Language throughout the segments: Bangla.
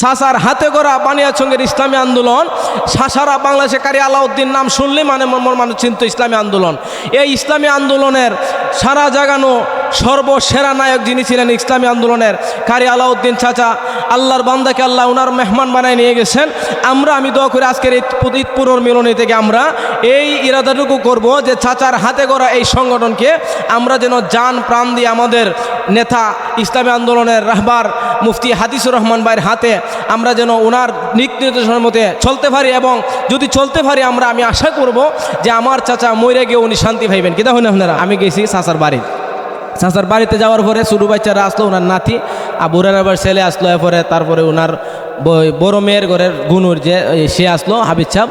সাসার হাতে করা বানিয়াচঙ্গের ইসলামী আন্দোলন, সাসারা বাংলাদেশে কারি আলাউদ্দিন নাম শুনলে মানে মানুষ চিন্ত ইসলামী আন্দোলন। এই ইসলামী আন্দোলনের সারা জাগানো সর্বসেরা নায়ক যিনি ছিলেন ইসলামী আন্দোলনের কারি আলাউদ্দিন চাচা, আল্লাহর বান্দাকে আল্লাহ ওনার মেহমান বানায় নিয়ে গেছেন। আমরা, আমি দোয়া করে আজকের এই মিলনী থেকে আমরা এই ইরাদাটুকু করব যে চাচার হাতে করা এই সংগঠনকে আমরা যেন যান প্রাণ দিয়ে আমাদের নেতা ইসলামী আন্দোলনের রাহবার মুফতি হাদিসুর রহমান ভাইয়ের হাতে আমরা যেন ওনার নিক নির্দেশনের মতে চলতে পারি এবং যদি চলতে পারি আমরা, আমি আশা করব যে আমার চাচা মরে গিয়ে উনি শান্তি পাইবেন। কিনা হন আপনারা? আমি গেছি চাচার বাড়ি। চাচার বাড়িতে যাওয়ার পরে ছোটো বাচ্চারা আসলো ওনার নাতি, আবুরের আবার ছেলে আসলো এরপরে তারপরে ওনার বড় মেয়ের ঘরের গুনুর যে সে আসলো হাবিজ সাহ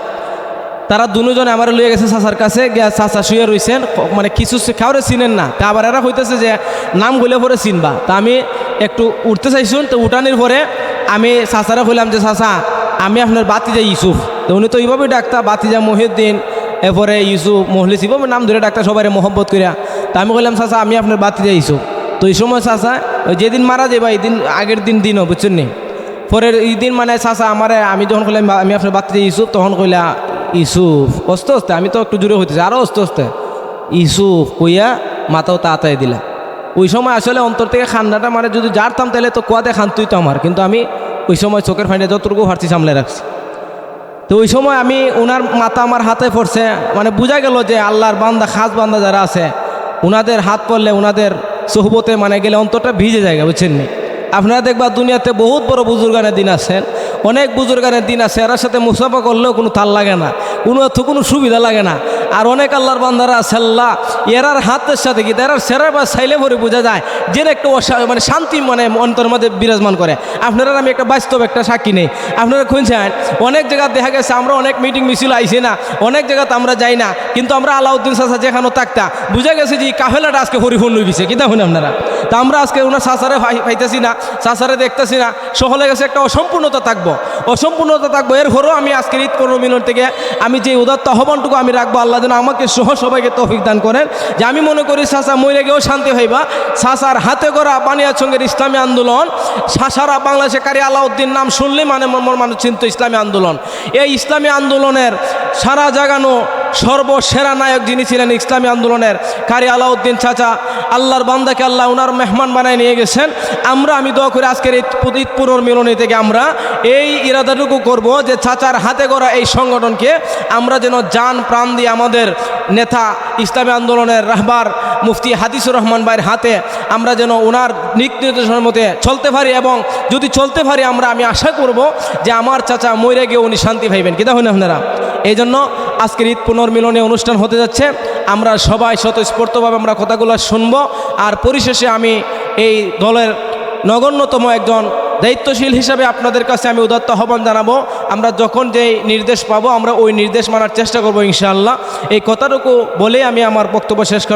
তারা দুজনে আমার লইয়া গেছে চাচার কাছে, গিয়া চাচা শুয়ে রইছেন ক- মানে কিছু খাওয়ারে চিনেন না। তা আবার এরা হইতেছে যে, নাম গুলে পরে চিনবা। তা আমি একটু উঠতে চাইছুন, তো উঠানির পরে আমি চাচারা কইলাম যে, চাচা, আমি আপনার বাতিজা ইউসুফ। তো উনি তো এইভাবে ডাক্তার বাতিজা মহিউদ্দিন, এরপরে ইউসুফ মহলিস, এইভাবে নাম ধরে ডাক্তার সবাই মহব্বত করিয়া তা আমি কইলাম, চাচা, আমি আপনার বাতি ইউসুফ তো এই সময় চাচা যেদিন মারা যাবা এই দিন, আগের দিন দিনও বুঝছেন নি? পরের এই দিন মানে চাচা আমার, আমি যখন কইলাম, আমি আপনার বাতিজা ইউসুফ তখন কইলা ইসুফ অস্তে অস্তে, আমি তো একটু জুড়ে হইতেছি আরও অস্তে অস্তে। ইসুফ কইয়া মাথাও তাড়াতাড়ি দিলা। ওই সময় আসলে অন্তর থেকে খান্নাটা মানে যদি জারতাম, তাহলে তো কুয়াতে খানতুই তো আমার। কিন্তু আমি ওই সময় চোখের ফাইনে যতটুকু ফারছি সামলে রাখছি। তো ওই সময় আমি ওনার মাথা আমার হাতে পড়ছে মানে বোঝা গেল যে আল্লাহর বান্দা, খাস বান্দা যারা আছে ওনাদের হাত পড়লে ওনাদের সহবতে মানে গেলে অন্তরটা ভিজে যায় বুঝছেন নি? আপনারা দেখবা দুনিয়াতে বহুত বড় বুজুর্গানের দিন আছেন অনেক বুজুর্গানের দিন আছে, এরার সাথে মুসাফা করলেও কোনো তাল লাগে না, কোনো তো কোনো সুবিধা লাগে না। আর অনেক আল্লাহর বান্দারা আল্লাহ, এরার হাতের সাথে কি, এরার সেরা বা সাইলে ভরে বোঝা যায় যে একটা মানে শান্তি মানে অন্তর মধ্যে বিরাজমান করে। আপনারা আমি একটা বাস্তব একটা সাক্ষী নেই। আপনারা খুঁজছেন, অনেক জায়গা দেখা গেছে আমরা অনেক মিটিং মিছিল আইছি না, অনেক জায়গাতে আমরা যাই না, কিন্তু আমরা আলাউদ্দিন সাসা যেখানে থাকতা, বুঝা গেছে যে কাফেলাটা আজকে হরিফুল হইছে, কি দেখুন আপনারা? তা আমরা আজকে ওনার সাসারে পাই- পাইতেছি না সাসারে দেখতেছি না সহলে গেছে একটা অসম্পূর্ণতা থাকব। অসম্পূর্ণতা থাকব এর হরেও আমি আজকের ঈদ পনেরো মিলন থেকে আমি যে উদাত্ত আহ্বানটুকু আমি রাখব, আল্লাহ যেন আমাকে সহ সবাইকে তৌফিক দান করেন। যে আমি মনে করি সাসা মরে গিয়েও শান্তি হইবা। সাসার হাতে করা সঙ্গে ইসলামী আন্দোলন সাসারা বাংলাদেশে কারি আলাউদ্দিন নাম শুনলে মানে মন মানুষ চিন্ত ইসলামী আন্দোলন। এই ইসলামী আন্দোলনের সারা জাগানো সর্বসেরা নায়ক যিনি ছিলেন ইসলামী আন্দোলনের কারি আলাউদ্দিন চাচা, আল্লাহর বান্দাকে আল্লাহ ওনার মেহমান বানায় নিয়ে গেছেন। আমরা, আমি দোয়া করে আজকের ঈদ পুরোর মিলনী থেকে আমরা এই ইরাদাটুকু করব যে চাচার হাতে করা এই সংগঠনকে আমরা যেন যান প্রাণ দিয়ে আমাদের নেতা ইসলামী আন্দোলনের রাহবার মুফতি হাদিসুর রহমান ভাইয়ের হাতে আমরা যেন ওনার নিক নির্দেশনের মতে চলতে পারি এবং যদি চলতে পারি আমরা, আমি আশা করব যে আমার চাচা মরে গিয়ে উনি শান্তি পাইবেন। কি দেখুন আপনারা? এই জন্য আজকের ঈদ পুনর্মিলনী অনুষ্ঠান হতে যাচ্ছে। আমরা সবাই স্বতঃস্ফূর্তভাবে আমরা কথাগুলো শুনব। আর পরিশেষে আমি এই দলের নগণ্যতম একজন দায়িত্বশীল হিসাবে আপনাদের কাছে আমি উদাত্ত আহ্বান জানাব। আমরা যখন যেই নির্দেশ পাবো, আমরা ওই নির্দেশ মানার চেষ্টা করব ইনশাআল্লাহ। এই কথাটুকু বলেই আমি আমার বক্তব্য শেষ করলাম।